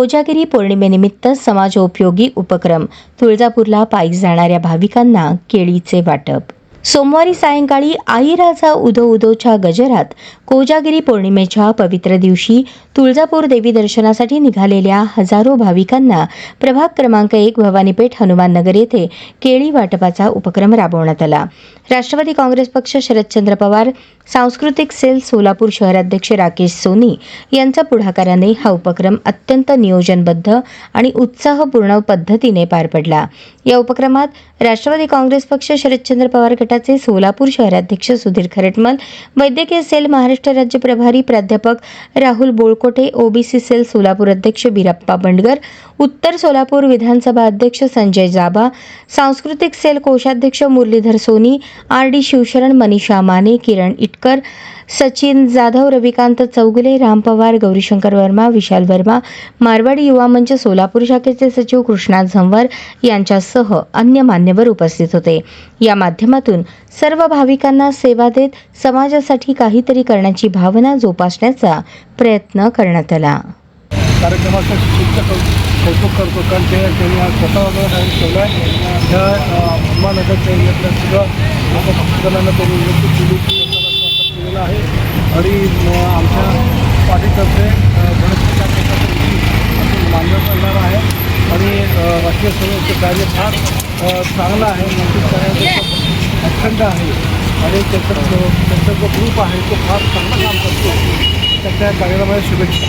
कोजागिरी पौर्णिमेनिमित्त समाजोपयोगी उपक्रम. तुळजापूरला पायी जाणाऱ्या भाविकांना केळीचे वाटप. सोमवारी सायंकाळी आई राजा उदो उदोच्या गजरात कोजागिरी पौर्णिमेच्या पवित्र दिवशी तुळजापूर देवी दर्शनासाठी निघालेल्या हजारो भाविकांना प्रभाग क्रमांक एक भवानीपेठ हनुमाननगर येथे केळी वाटपाचा उपक्रम राबवण्यात आला. राष्ट्रवादी काँग्रेस पक्ष शरदचंद्र पवार सांस्कृतिक सेल सोलापूर शहराध्यक्ष राकेश सोनी यांच्या पुढाकाराने हा उपक्रम अत्यंत नियोजनबद्ध आणि उत्साहपूर्ण पद्धतीने पार पडला. या उपक्रमात राष्ट्रवादी काँग्रेस पक्ष शरदचंद्र पवार गटाचे सोलापूर शहराध्यक्ष सुधीर खरटमल वैद्यकीय सेल महाराष्ट्र राज्य प्रभारी प्राध्यापक राहुल बोळकोटे ओबीसी सेल सोलापूर अध्यक्ष बिरप्पा बंडगर उत्तर सोलापूर विधानसभा अध्यक्ष संजय जाबा सांस्कृतिक सेल कोषाध्यक्ष मुरलीधर सोनी आर डी शिवशरण मनीषा माने किरण इटकर सचिन जाधव रविकांत चौगुले राम पवार गौरीशंकर वर्मा विशाल वर्मा मारवाडी युवा मंच सोलापूर शाखेचे सचिव कृष्णा झंवर यांच्यासह अन्य मान्यवर उपस्थित होते. या माध्यमातून सर्व भाविकांना सेवा देत समाजासाठी काहीतरी करण्याची भावना जोपासण्याचा प्रयत्न करण्यात आला. कार्यक्रमाचं कौतुक करतो. कारण ते त्यांनी आज स्वतः वगैरे काही ठेवलं आहे ह्या अहमानगरच्या एरियातल्या सुद्धा लोक भक्तजनांना त्यांनी विनंती केली. केलेलं आहे. आणि आमच्या पार्टीतर्फे गणेश प्रसाद मान्य करणार आहे. आणि राष्ट्रीय सेवेचं कार्य फार चांगलं आहे. म्हणजे अखंड आहे. आणि त्याचा जो- त्यांचा जो ग्रुप आहे तो फार चांगलं काम करतो. त्याच्या कार्यक्रमाला शुभेच्छा.